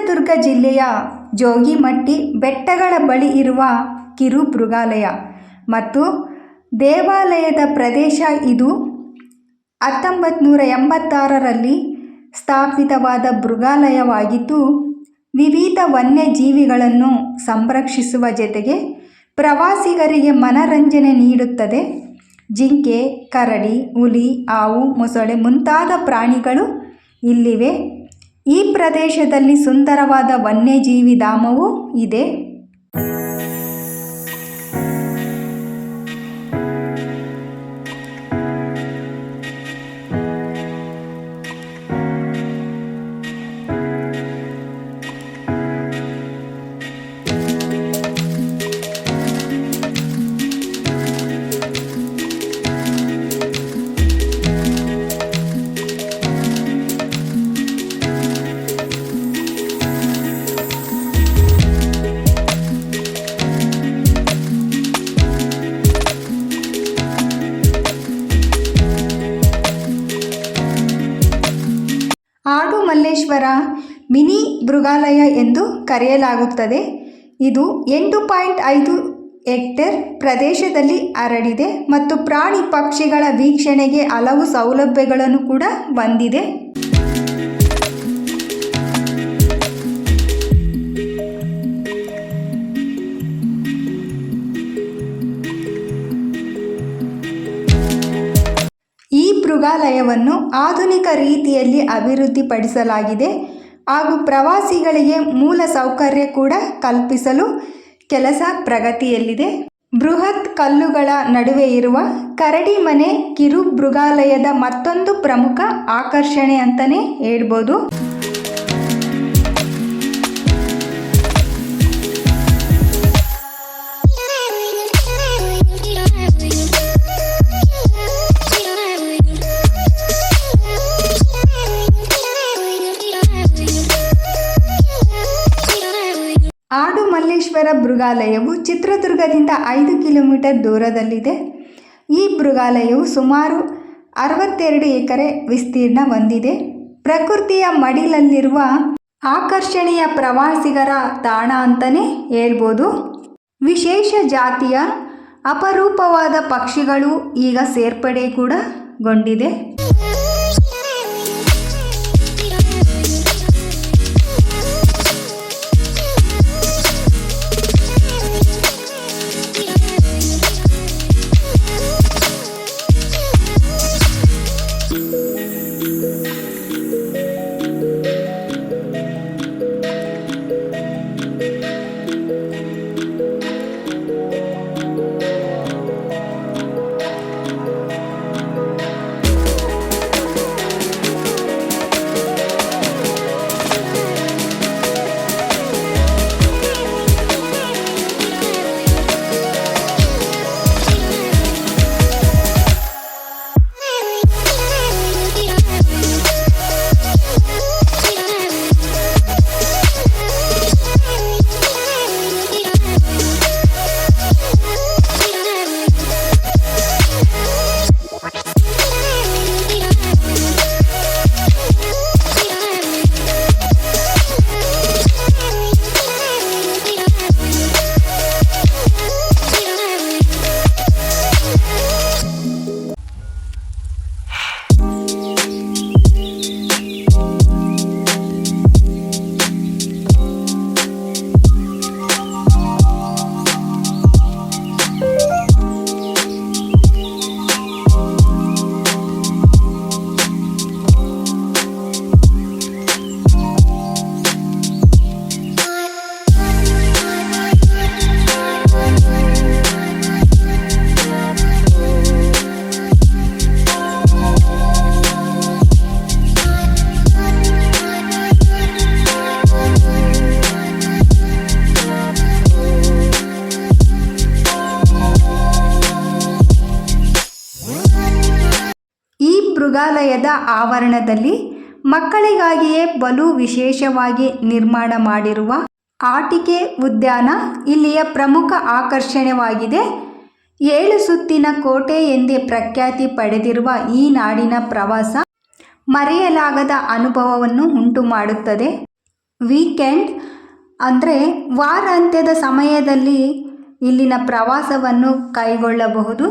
ಚಿತ್ರದುರ್ಗ ಜಿಲ್ಲೆಯ ಜೋಗಿಮಟ್ಟಿ ಬೆಟ್ಟಗಳ ಬಳಿ ಇರುವ ಕಿರು ಮೃಗಾಲಯ ಮತ್ತು ದೇವಾಲಯದ ಪ್ರದೇಶ ಇದು. ಹತ್ತೊಂಬತ್ತು ನೂರ ಎಂಬತ್ತಾರರಲ್ಲಿ ಸ್ಥಾಪಿತವಾದ ಮೃಗಾಲಯವಾಗಿದ್ದು, ವಿವಿಧ ವನ್ಯಜೀವಿಗಳನ್ನು ಸಂರಕ್ಷಿಸುವ ಜೊತೆಗೆ ಪ್ರವಾಸಿಗರಿಗೆ ಮನರಂಜನೆ ನೀಡುತ್ತದೆ. ಜಿಂಕೆ, ಕರಡಿ, ಹುಲಿ ಹಾವು ಮೊಸಳೆ ಮುಂತಾದ ಪ್ರಾಣಿಗಳು ಇಲ್ಲಿವೆ. ಈ ಪ್ರದೇಶದಲ್ಲಿ ಸುಂದರವಾದ ವನ್ಯಜೀವಿ ಧಾಮವೂ ಇದೆ. ಮಲ್ಲೇಶ್ವರ ಮಿನಿ ಮೃಗಾಲಯ ಎಂದು ಕರೆಯಲಾಗುತ್ತದೆ. ಇದು ಎಂಟು ಪಾಯಿಂಟ್ ಐದು ಹೆಕ್ಟೇರ್ ಪ್ರದೇಶದಲ್ಲಿ ಹರಡಿದೆ ಮತ್ತು ಪ್ರಾಣಿ ಪಕ್ಷಿಗಳ ವೀಕ್ಷಣೆಗೆ ಹಲವು ಸೌಲಭ್ಯಗಳನ್ನು ಕೂಡ ಹೊಂದಿದೆ ಮೃಗಾಲಯವನ್ನು ಆಧುನಿಕ ರೀತಿಯಲ್ಲಿ ಅಭಿವೃದ್ಧಿಪಡಿಸಲಾಗಿದೆ ಹಾಗೂ ಪ್ರವಾಸಿಗಳಿಗೆ ಮೂಲ ಸೌಕರ್ಯ ಕೂಡ ಕಲ್ಪಿಸಲು ಕೆಲಸ ಪ್ರಗತಿಯಲ್ಲಿದೆ. ಬೃಹತ್ ಕಲ್ಲುಗಳ ನಡುವೆ ಇರುವ ಕರಡಿ ಮನೆ ಕಿರು ಮೃಗಾಲಯದ ಮತ್ತೊಂದು ಪ್ರಮುಖ ಆಕರ್ಷಣೆ ಅಂತಲೇ ಹೇಳ್ಬೋದು. ಮಲ್ಲೇಶ್ವರ ಮೃಗಾಲಯವು ಚಿತ್ರದುರ್ಗದಿಂದ ಐದು ಕಿಲೋಮೀಟರ್ ದೂರದಲ್ಲಿದೆ. ಈ ಮೃಗಾಲಯವು ಸುಮಾರು ಅರವತ್ತೆರಡು ಎಕರೆ ವಿಸ್ತೀರ್ಣ ಹೊಂದಿದೆ. ಪ್ರಕೃತಿಯ ಮಡಿಲಲ್ಲಿರುವ ಆಕರ್ಷಣೀಯ ಪ್ರವಾಸಿಗರ ತಾಣ ಅಂತಲೇ ಹೇಳ್ಬೋದು. ವಿಶೇಷ ಜಾತಿಯ ಅಪರೂಪವಾದ ಪಕ್ಷಿಗಳು ಈಗ ಸೇರ್ಪಡೆ ಕೂಡ ಗೊಂಡಿದೆ. ಮೃಗಾಲಯದ ಆವರಣದಲ್ಲಿ ಮಕ್ಕಳಿಗಾಗಿಯೇ ಬಲು ವಿಶೇಷವಾಗಿ ನಿರ್ಮಾಣ ಮಾಡಿರುವ ಆಟಿಕೆ ಉದ್ಯಾನ ಇಲ್ಲಿಯ ಪ್ರಮುಖ ಆಕರ್ಷಣೆಯಾಗಿದೆ ಏಳು ಸುತ್ತಿನ ಕೋಟೆ ಎಂದೇ ಪ್ರಖ್ಯಾತಿ ಪಡೆದಿರುವ ಈ ನಾಡಿನ ಪ್ರವಾಸ ಮರೆಯಲಾಗದ ಅನುಭವವನ್ನು ಉಂಟು ಮಾಡುತ್ತದೆ ವೀಕೆಂಡ್ ಅಂದರೆ ವಾರಾಂತ್ಯದ ಸಮಯದಲ್ಲಿ ಇಲ್ಲಿನ ಪ್ರವಾಸವನ್ನು ಕೈಗೊಳ್ಳಬಹುದು.